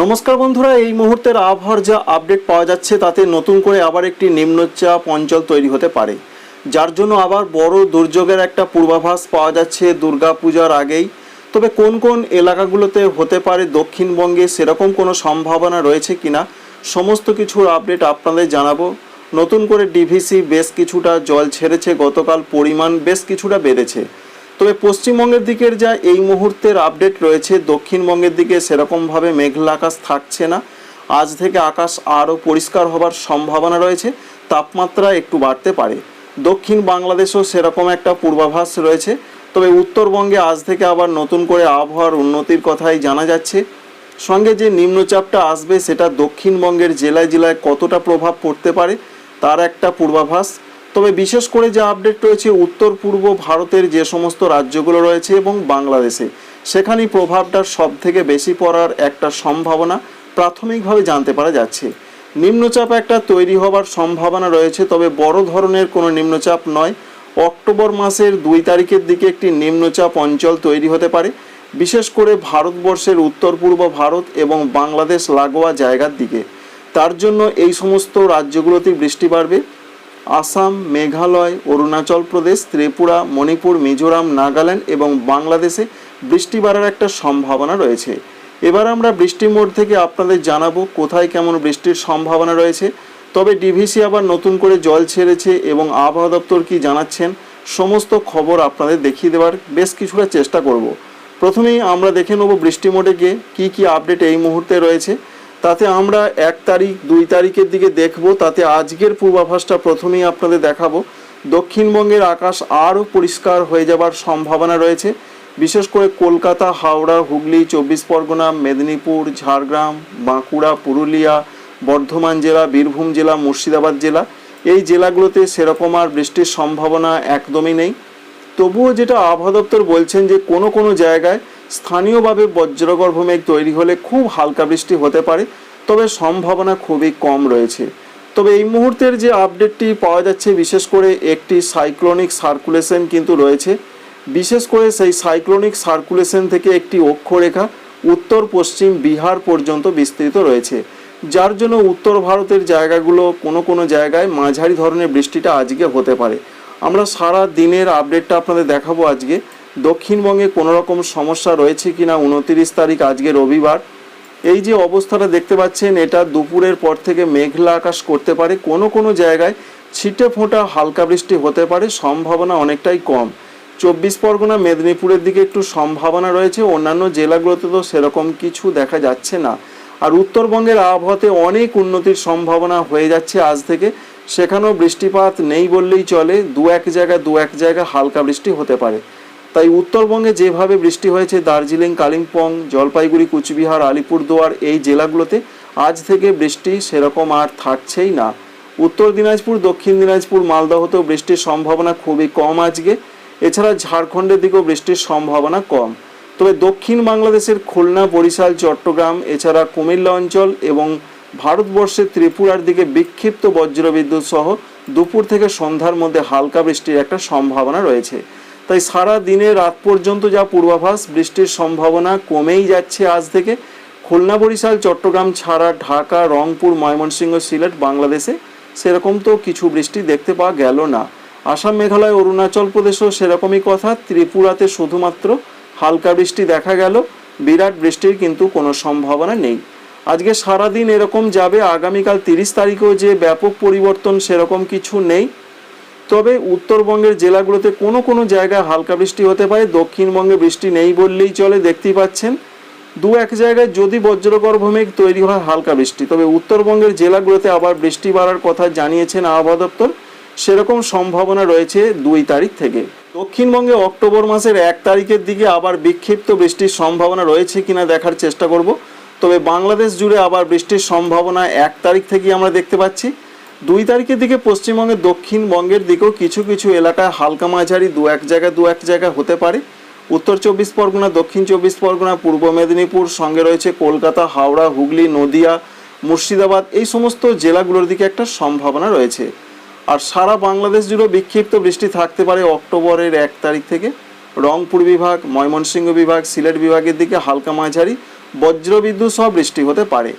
নমস্কার বন্ধুরা, এই মুহূর্তের আবহাওয়ার যা আপডেট পাওয়া যাচ্ছে তাতে নতুন করে আবার একটি নিম্নচাপ অঞ্চল তৈরি হতে পারে। যার জন্য আবার বড় দুর্যোগের একটা পূর্বাভাস পাওয়া যাচ্ছে দুর্গাপূজার আগেই। তবে কোন কোন এলাকাগুলোতে হতে পারে দক্ষিণবঙ্গে সেরকম কোনো সম্ভাবনা রয়েছে কিনা, সমস্ত কিছুর আপডেট আপনাদের জানাব। নতুন করে ডিভিসি বেশ কিছুটা জল ছেড়েছে, গতকাল পরিমাণ বেশ কিছুটা বেড়েছে। তবে পশ্চিমবঙ্গের দিকের যা এই মুহূর্তের আপডেট রয়েছে, দক্ষিণবঙ্গের দিকে সেরকমভাবে মেঘলা আকাশ থাকছে না। আজ থেকে আকাশ আরও পরিষ্কার হবার সম্ভাবনা রয়েছে, তাপমাত্রা একটু বাড়তে পারে। দক্ষিণ বাংলাদেশেও সেরকম একটা পূর্বাভাস রয়েছে, তবে উত্তরবঙ্গে আজ থেকে আবার নতুন করে আবহাওয়ার উন্নতির কথাই জানা যাচ্ছে। সঙ্গে যে নিম্নচাপটা আসবে, সেটা দক্ষিণবঙ্গের জেলায় জেলায় কতটা প্রভাব পড়তে পারে, তার একটা পূর্বাভাস। তবে বিশেষ করে যে আপডেট রয়েছে, উত্তর পূর্ব ভারতের যে সমস্ত রাজ্যগুলো রয়েছে এবং বাংলাদেশে, সেখানেই প্রভাবটা সব থেকে বেশি পড়ার একটা সম্ভাবনা প্রাথমিকভাবে জানতে পারা যাচ্ছে। নিম্নচাপ একটা তৈরি হবার সম্ভাবনা রয়েছে, তবে বড় ধরনের কোনো নিম্নচাপ নয়। অক্টোবর মাসের দুই তারিখের দিকে একটি নিম্নচাপ অঞ্চল তৈরি হতে পারে। বিশেষ করে ভারতবর্ষের উত্তর পূর্ব ভারত এবং বাংলাদেশ লাগোয়া জায়গার দিকে। তার জন্য এই সমস্ত রাজ্যগুলোতেই বৃষ্টি বাড়বে। আসাম, মেঘালয়, অরুণাচল প্রদেশ, ত্রিপুরা, মণিপুর, মিজোরাম, নাগাল্যান্ড এবং বাংলাদেশে বৃষ্টি বাড়ার একটা সম্ভাবনা রয়েছে। এবার আমরা বৃষ্টি মোড থেকে আপনাদের জানাব কোথায় কেমন বৃষ্টির সম্ভাবনা রয়েছে। তবে ডিভিসি আবার নতুন করে জল ছেড়েছে এবং আবহাওয়া দপ্তর কি জানাচ্ছেন সমস্ত খবর আপনাদের দেখিয়ে দেওয়ার বেশ কিছুটা চেষ্টা করব। প্রথমেই আমরা দেখে নেব বৃষ্টি মোডে গিয়ে কী কী আপডেট এই মুহূর্তে রয়েছে। তাতে আমরা এক তারিখ, দুই তারিখের দিকে দেখব। তাতে আজকের পূর্বাভাসটা প্রথমেই আপনাদের দেখাবো। দক্ষিণবঙ্গের আকাশ আরও পরিষ্কার হয়ে যাবার সম্ভাবনা রয়েছে। বিশেষ করে কলকাতা, হাওড়া, হুগলি, চব্বিশ পরগনা, মেদিনীপুর, ঝাড়গ্রাম, বাঁকুড়া, পুরুলিয়া, বর্ধমান জেলা, বীরভূম জেলা, মুর্শিদাবাদ জেলা। এই জেলাগুলোতে সেরকম আর বৃষ্টির সম্ভাবনা একদমই নেই। তবুও যেটা আবহাওয়া দপ্তর বলছেন যে কোনো কোনো জায়গায় স্থানীয়ভাবে বজ্রগর্ভ মেঘ তৈরি হলে খুব হালকা বৃষ্টি হতে পারে, তবে সম্ভাবনা খুবই কম রয়েছে। তবে এই মুহূর্তের যে আপডেটটি পাওয়া যাচ্ছে, বিশেষ করে একটি সাইক্লোনিক সার্কুলেশন কিন্তু রয়েছে। বিশেষ করে সেই সাইক্লোনিক সার্কুলেশন থেকে একটি অক্ষরেখা উত্তর পশ্চিম বিহার পর্যন্ত বিস্তৃত রয়েছে। যার জন্য উত্তর ভারতের জায়গাগুলো কোনো কোনো জায়গায় মাঝারি ধরনের বৃষ্টিটা আজকে হতে পারে। আমরা সারা দিনের আপডেটটা আপনাদের দেখাবো আজকে। দক্ষিণবঙ্গে কোনো রকম সমস্যা রয়েছে কিনা উনতিরিশ তারিখ আজকে রবিবার? এই যে অবস্থাটা দেখতে পাচ্ছেন, এটা দুপুরের পর থেকে মেঘলা আকাশ করতে পারে। কোনো কোনো জায়গায় ছিটে ফোঁটা হালকা বৃষ্টি হতে পারে, সম্ভাবনা অনেকটাই কম। চব্বিশ পরগনা, মেদিনীপুরের দিকে একটু সম্ভাবনা রয়েছে, অন্যান্য জেলাগুলোতে তো সেরকম কিছু দেখা যাচ্ছে না। আর উত্তরবঙ্গের আবহাওয়াতে অনেক উন্নতির সম্ভাবনা হয়ে যাচ্ছে আজ থেকে। সেখানেও বৃষ্টিপাত নেই বললেই চলে, দু এক জায়গায় দু এক জায়গায় হালকা বৃষ্টি হতে পারে। তাই উত্তরবঙ্গে যেভাবে বৃষ্টি হয়েছে, দার্জিলিং, কালিম্পং, জলপাইগুড়ি, কুচবিহার, আলিপুরদুয়ার, এই জেলাগুলোতে আজ থেকে বৃষ্টি সেরকম আর থাকছেই না। উত্তর দিনাজপুর, দক্ষিণ দিনাজপুর, মালদহতেও বৃষ্টির সম্ভাবনা খুবই কম আজকে। এছাড়া ঝাড়খণ্ডের দিকেও বৃষ্টির সম্ভাবনা কম। তবে দক্ষিণ বাংলাদেশের খুলনা, বরিশাল, চট্টগ্রাম, এছাড়া কুমিল্লা অঞ্চল এবং ভারতবর্ষের ত্রিপুরার দিকে বিক্ষিপ্ত বজ্রবিদ্যুৎ সহ দুপুর থেকে সন্ধ্যার মধ্যে হালকা বৃষ্টির একটা সম্ভাবনা রয়েছে। তাই সারা দিনে রাত পর্যন্ত যা পূর্বাভাস, বৃষ্টির সম্ভাবনা কমেই যাচ্ছে আজ থেকে। খুলনা, বরিশাল, চট্টগ্রাম ছাড়া ঢাকা, রংপুর, ময়মনসিংহ, সিলেট বাংলাদেশে সেরকম তো কিছু বৃষ্টি দেখতে পাওয়া গেল না। আসাম, মেঘালয়, অরুণাচল প্রদেশেও সেরকমই কথা। ত্রিপুরাতে শুধুমাত্র হালকা বৃষ্টি দেখা গেল। বিরাট বৃষ্টির কিন্তু কোনো সম্ভাবনা নেই। আজকে সারাদিন এরকম যাবে। আগামীকাল তিরিশ তারিখেও যে ব্যাপক পরিবর্তন সেরকম কিছু নেই। তবে উত্তরবঙ্গের জেলাগুলোতে কোনো কোনো জায়গায় হালকা বৃষ্টি হতে পারে। দক্ষিণবঙ্গে বৃষ্টি নেই বললেই চলে, দেখতেই পাচ্ছেন। দু এক জায়গায় যদি বজ্রগর্ভ মেঘ তৈরি হয়, হালকা বৃষ্টি। তবে উত্তরবঙ্গের জেলাগুলোতে আবার বৃষ্টি বাড়ার কথা জানিয়েছেন আবহাওয়া দপ্তর। সেরকম সম্ভাবনা রয়েছে দুই তারিখ থেকে। দক্ষিণবঙ্গে অক্টোবর মাসের এক তারিখের দিকে আবার বিক্ষিপ্ত বৃষ্টির সম্ভাবনা রয়েছে কিনা দেখার চেষ্টা করব। তবে বাংলাদেশ জুড়ে আবার বৃষ্টির সম্ভাবনা এক তারিখ থেকেই আমরা দেখতে পাচ্ছি। দুই তারিখের দিকে পশ্চিমবঙ্গের দক্ষিণবঙ্গের দিকেও কিছু কিছু এলাকায় হালকা মাঝারি দু এক জায়গায় দু এক জায়গায় হতে পারে। উত্তর চব্বিশ পরগনা, দক্ষিণ চব্বিশ পরগনা, পূর্ব মেদিনীপুর, সঙ্গে রয়েছে কলকাতা, হাওড়া, হুগলি, নদিয়া, মুর্শিদাবাদ, এই সমস্ত জেলাগুলোর দিকে একটা সম্ভাবনা রয়েছে। আর সারা বাংলাদেশ জুড়ে বিক্ষিপ্ত বৃষ্টি থাকতে পারে অক্টোবরের এক তারিখ থেকে। রংপুর বিভাগ, ময়মনসিংহ বিভাগ, সিলেট বিভাগের দিকে হালকা মাঝারি, বজ্রবিদ্যুৎ সহ বৃষ্টি হতে পারে।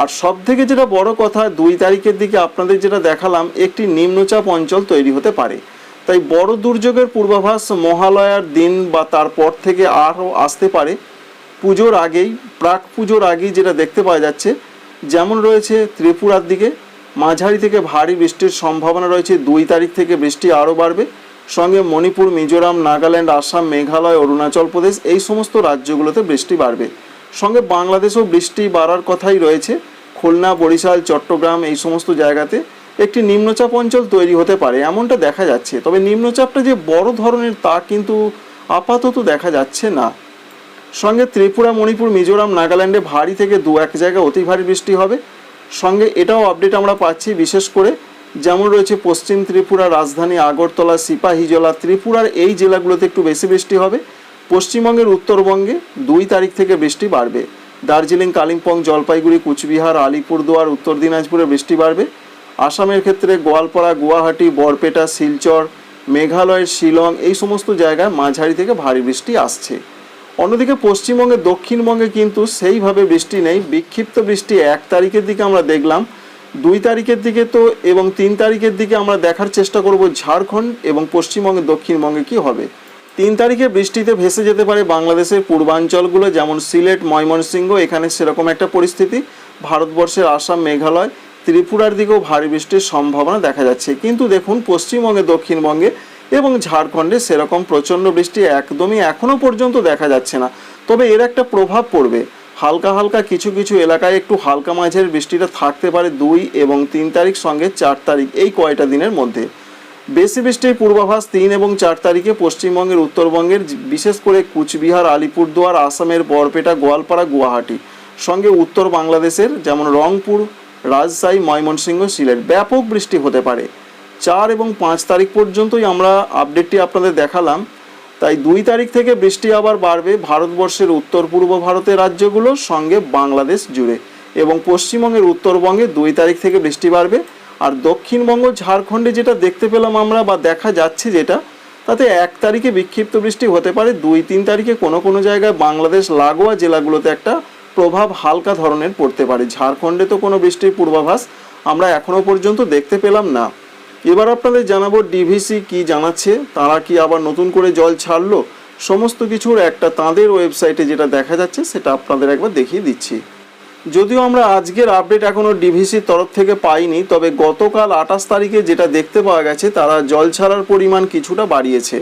আর সব থেকে যেটা বড় কথা, দুই তারিখের দিকে আপনাদের যেটা দেখালাম, একটি নিম্নচাপ অঞ্চল তৈরি হতে পারে। তাই বড় দুর্যোগের পূর্বাভাস মহালয়ার দিন বা তারপর থেকে আরও আসতে পারে। পুজোর আগেই, প্রাক পুজোর আগেই যেটা দেখতে পাওয়া যাচ্ছে, যেমন রয়েছে ত্রিপুরার দিকে। মাঝারি থেকে ভারী বৃষ্টির সম্ভাবনা রয়েছে, দুই তারিখ থেকে বৃষ্টি আরও বাড়বে। সঙ্গে মণিপুর, মিজোরাম, নাগাল্যান্ড, আসাম, মেঘালয়, অরুণাচল প্রদেশ, এই সমস্ত রাজ্যগুলোতে বৃষ্টি বাড়বে। সঙ্গে বাংলাদেশেও বৃষ্টি বাড়ার কথাই রয়েছে। খুলনা, বরিশাল, চট্টগ্রাম এই সমস্ত জায়গাতে একটি নিম্নচাপ অঞ্চল তৈরি হতে পারে, এমনটা দেখা যাচ্ছে। তবে নিম্নচাপটা যে বড় ধরনের তা কিন্তু আপাতত দেখা যাচ্ছে না। সঙ্গে ত্রিপুরা, মণিপুর, মিজোরাম, নাগাল্যান্ডে ভারী থেকে দু এক জায়গায় অতি ভারী বৃষ্টি হবে। সঙ্গে এটাও আপডেট আমরা পাচ্ছি, বিশেষ করে যেমন রয়েছে পশ্চিম ত্রিপুরা, রাজধানী, আগরতলা সিপাহীজলা ত্রিপুরার এই জেলাগুলোতে একটু বেশি বৃষ্টি হবে। পশ্চিমবঙ্গের উত্তরবঙ্গে দুই তারিখ থেকে বৃষ্টি বাড়বে। দার্জিলিং, কালিম্পং, জলপাইগুড়ি, কুচবিহার আলিপুরদুয়ার উত্তর দিনাজপুরে বৃষ্টি বাড়বে। আসামের ক্ষেত্রে গোয়ালপাড়া, গুয়াহাটি, বরপেটা, শিলচর মেঘালয়ের শিলং এই সমস্ত জায়গায় মাঝারি থেকে ভারী বৃষ্টি আসছে। অন্যদিকে পশ্চিমবঙ্গে দক্ষিণবঙ্গে কিন্তু সেইভাবে বৃষ্টি নেই। বিক্ষিপ্ত বৃষ্টি এক তারিখের দিকে আমরা দেখলাম। দুই তারিখের দিকে তো এবং তিন তারিখের দিকে আমরা দেখার চেষ্টা করব ঝাড়খণ্ড এবং পশ্চিমবঙ্গে দক্ষিণবঙ্গে কি হবে। তিন তারিখে বৃষ্টিতে ভেসে যেতে পারে বাংলাদেশের পূর্বাঞ্চলগুলো, যেমন সিলেট, ময়মনসিংহ, এখানে সেরকম একটা পরিস্থিতি। ভারতবর্ষের আসাম, মেঘালয়, ত্রিপুরার দিকেও ভারী বৃষ্টির সম্ভাবনা দেখা যাচ্ছে। কিন্তু দেখুন, পশ্চিমবঙ্গে, দক্ষিণবঙ্গে এবং ঝাড়খণ্ডে সেরকম প্রচণ্ড বৃষ্টি একদমই এখনও পর্যন্ত দেখা যাচ্ছে না। তবে এর একটা প্রভাব পড়বে। হালকা হালকা কিছু কিছু এলাকায় একটু হালকা মাঝের বৃষ্টিটা থাকতে পারে দুই এবং তিন তারিখ সঙ্গে চার তারিখ, এই কয়টা দিনের মধ্যে। বেশি বৃষ্টির পূর্বাভাস তিন এবং চার তারিখে পশ্চিমবঙ্গের উত্তরবঙ্গের, বিশেষ করে কুচবিহার, আলিপুরদুয়ার, আসামের বরপেটা, গোয়ালপাড়া, গুয়াহাটি। সঙ্গে উত্তর বাংলাদেশের যেমন রংপুর, রাজশাহী, ময়মনসিংহ, সিলেট। ব্যাপক বৃষ্টি হতে পারে। চার এবং পাঁচ তারিখ পর্যন্তই আমরা আপডেটটি আপনাদের দেখালাম। তাই দুই তারিখ থেকে বৃষ্টি আবার বাড়বে ভারতবর্ষের উত্তর পূর্ব ভারতের রাজ্যগুলোর সঙ্গে বাংলাদেশ জুড়ে। এবং পশ্চিমবঙ্গের উত্তরবঙ্গে দুই তারিখ থেকে বৃষ্টি বাড়বে আর দক্ষিণবঙ্গ, ঝাড়খণ্ডে যেটা দেখতে পেলাম আমরা বা দেখা যাচ্ছে যেটা, তাতে এক তারিখে বিক্ষিপ্ত বৃষ্টি হতে পারে, দুই তিন তারিখে কোনো কোনো জায়গায় বাংলাদেশ লাগোয়া জেলাগুলোতে একটা প্রভাব হালকা ধরনের পড়তে পারে। ঝাড়খণ্ডে তো কোনো বৃষ্টির পূর্বাভাস আমরা এখনও পর্যন্ত দেখতে পেলাম না। এবার আপনাদের জানাব, ডিভিসি কি জানাচ্ছে, তারা কি আবার নতুন করে জল ছাড়লো? সমস্ত কিছুর একটা তাদের ওয়েবসাইটে যেটা দেখা যাচ্ছে, সেটা আপনাদের একবার দেখিয়ে দিচ্ছি। যদিও আমরা আজকের আপডেট এখনও ডিভিসির তরফ থেকে পাইনি, তবে গতকাল আঠাশ তারিখে যেটা দেখতে পাওয়া গেছে, তারা জল ছাড়ার পরিমাণ কিছুটা বাড়িয়েছে।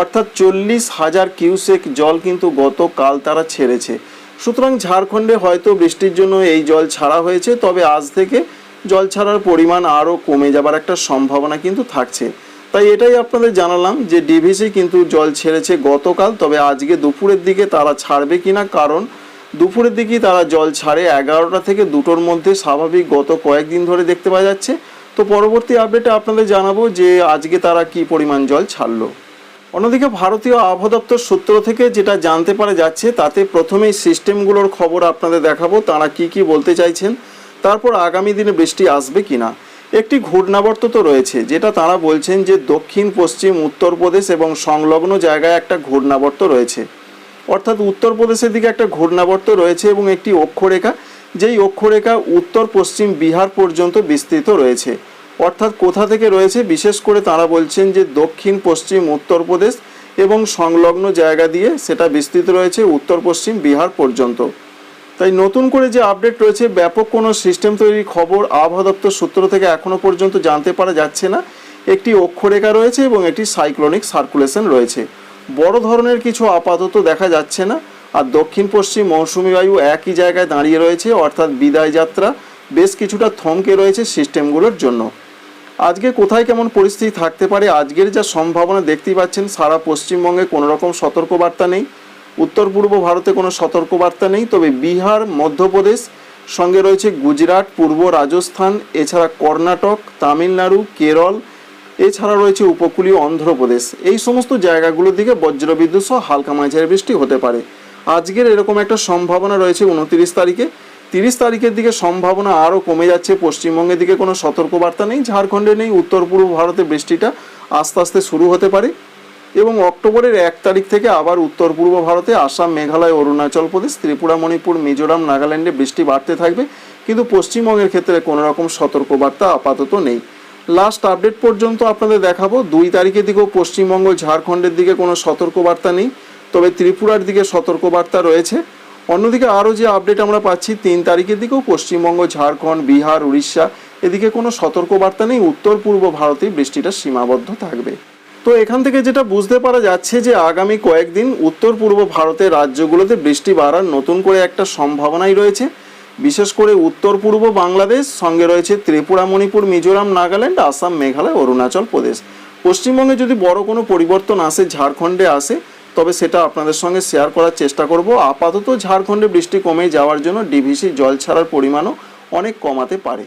অর্থাৎ চল্লিশ হাজার কিউসেক জল কিন্তু গতকাল তারা ছেড়েছে। সুতরাং ঝাড়খণ্ডে হয়তো বৃষ্টির জন্য এই জল ছাড়া হয়েছে, তবে আজ থেকে জল ছাড়ার পরিমাণ আরও কমে যাবার একটা সম্ভাবনা কিন্তু থাকছে। তাই এটাই আপনাদের জানালাম যে ডিভিসি কিন্তু জল ছেড়েছে গতকাল, তবে আজকে দুপুরের দিকে তারা ছাড়বে কিনা, কারণ দুপুরের দিকেই তারা জল ছাড়ে এগারোটা থেকে দুটোর মধ্যে স্বাভাবিক গত কয়েকদিন ধরে দেখতে পাওয়া যাচ্ছে। তো পরবর্তী আপডেটে আপনাদের জানাব যে আজকে তারা কি পরিমাণ জল ছাড়লো। অন্যদিকে ভারতীয় আবহাওয়া দপ্তর সূত্র থেকে যেটা জানতে পারা যাচ্ছে, তাতে প্রথমেই সিস্টেমগুলোর খবর আপনাদের দেখাবো, তারা কি কি বলতে চাইছেন, তারপর আগামী দিনে বৃষ্টি আসবে কিনা। একটি ঘূর্ণাবর্ত তো রয়েছে, যেটা তারা বলছেন যে দক্ষিণ, পশ্চিম উত্তরপ্রদেশ এবং সংলগ্ন জায়গায় একটা ঘূর্ণাবর্ত রয়েছে। অর্থাৎ উত্তরপ্রদেশের দিকে একটা ঘূর্ণাবর্ত রয়েছে এবং একটি অক্ষরেখা, যেই অক্ষরেখা উত্তর পশ্চিম বিহার পর্যন্ত বিস্তৃত রয়েছে। অর্থাৎ কোথা থেকে রয়েছে? বিশেষ করে তারা বলছেন যে দক্ষিণ, পশ্চিম, উত্তরপ্রদেশ এবং সংলগ্ন জায়গা দিয়ে সেটা বিস্তৃত রয়েছে উত্তর, পশ্চিম বিহার পর্যন্ত। তাই নতুন করে যে আপডেট রয়েছে, ব্যাপক কোনো সিস্টেম তৈরির খবর আবহাওয়া দপ্তর সূত্র থেকে এখনও পর্যন্ত জানতে পারা যাচ্ছে না। একটি অক্ষরেখা রয়েছে এবং একটি সাইক্লোনিক সার্কুলেশন রয়েছে। বড় ধরনের কিছু আপাতত দেখা যাচ্ছে না। আর দক্ষিণ পশ্চিম মৌসুমি বায়ু একই জায়গায় দাঁড়িয়ে রয়েছে, অর্থাৎ বিদায় যাত্রা বেশ কিছুটা থমকে রয়েছে সিস্টেমগুলোর জন্য। আজকে কোথায় কেমন পরিস্থিতি থাকতে পারে, আজকের যা সম্ভাবনা দেখতেই পাচ্ছেন, সারা পশ্চিমবঙ্গে কোনো রকম সতর্কবার্তা নেই। উত্তর পূর্ব ভারতে কোনো সতর্কবার্তা নেই, তবে বিহার, মধ্যপ্রদেশ, সঙ্গে রয়েছে গুজরাট, পূর্ব রাজস্থান, এছাড়া কর্ণাটক, তামিলনাড়ু, কেরল এছাড়া রয়েছে উপকূলীয় অন্ধ্রপ্রদেশ। এই সমস্ত জায়গাগুলোর দিকে বজ্রবিদ্যুৎ সহ হালকা মাঝারি বৃষ্টি হতে পারে। আজকের এরকম একটা সম্ভাবনা রয়েছে উনত্রিশ তারিখে। তিরিশ তারিখের দিকে সম্ভাবনা আরও কমে যাচ্ছে। পশ্চিমবঙ্গের দিকে কোনো সতর্কবার্তা নেই। ঝাড়খণ্ডে নেই। উত্তর পূর্ব ভারতে বৃষ্টিটা আস্তে আস্তে শুরু হতে পারে। এবং অক্টোবরের এক তারিখ থেকে আবার উত্তর পূর্ব ভারতে আসাম, মেঘালয়, অরুণাচল প্রদেশ, ত্রিপুরা, মণিপুর, মিজোরাম, নাগাল্যান্ডে বৃষ্টি বাড়তে থাকবে। কিন্তু পশ্চিমবঙ্গের ক্ষেত্রে কোনো রকম সতর্কবার্তা আপাতত নেই। লাস্ট আপডেট পর্যন্ত আপনাদের দেখাবো। দুই তারিখের দিকেও পশ্চিমবঙ্গ, ঝাড়খণ্ডের দিকে কোনো সতর্কবার্তা নেই, তবে ত্রিপুরার দিকে সতর্কবার্তা রয়েছে। অন্যদিকে আরও যে আপডেট আমরা পাচ্ছি, তিন তারিখের দিকেও পশ্চিমবঙ্গ, ঝাড়খণ্ড, বিহার, উড়িষ্যা, এদিকে কোনো সতর্কবার্তা নেই, উত্তর পূর্ব ভারতে বৃষ্টিটা সীমাবদ্ধ থাকবে। তো এখান থেকে যেটা বুঝতে পারা যাচ্ছে যে আগামী কয়েকদিন উত্তর পূর্ব ভারতের রাজ্যগুলোতে বৃষ্টি বাড়ার নতুন করে একটা সম্ভাবনাই রয়েছে। বিশেষ করে উত্তর পূর্ব বাংলাদেশ, সঙ্গে রয়েছে ত্রিপুরা, মণিপুর, মিজোরাম, নাগাল্যান্ড, আসাম, মেঘালয়, অরুণাচল প্রদেশ। পশ্চিমবঙ্গে যদি বড় কোনো পরিবর্তন আসে, ঝাড়খণ্ডে আসে, তবে সেটা আপনাদের সঙ্গে শেয়ার করার চেষ্টা করব। আপাতত ঝাড়খণ্ডে বৃষ্টি কমে যাওয়ার জন্য ডিভিসি জল ছাড়ার পরিমাণও অনেক কমাতে পারে।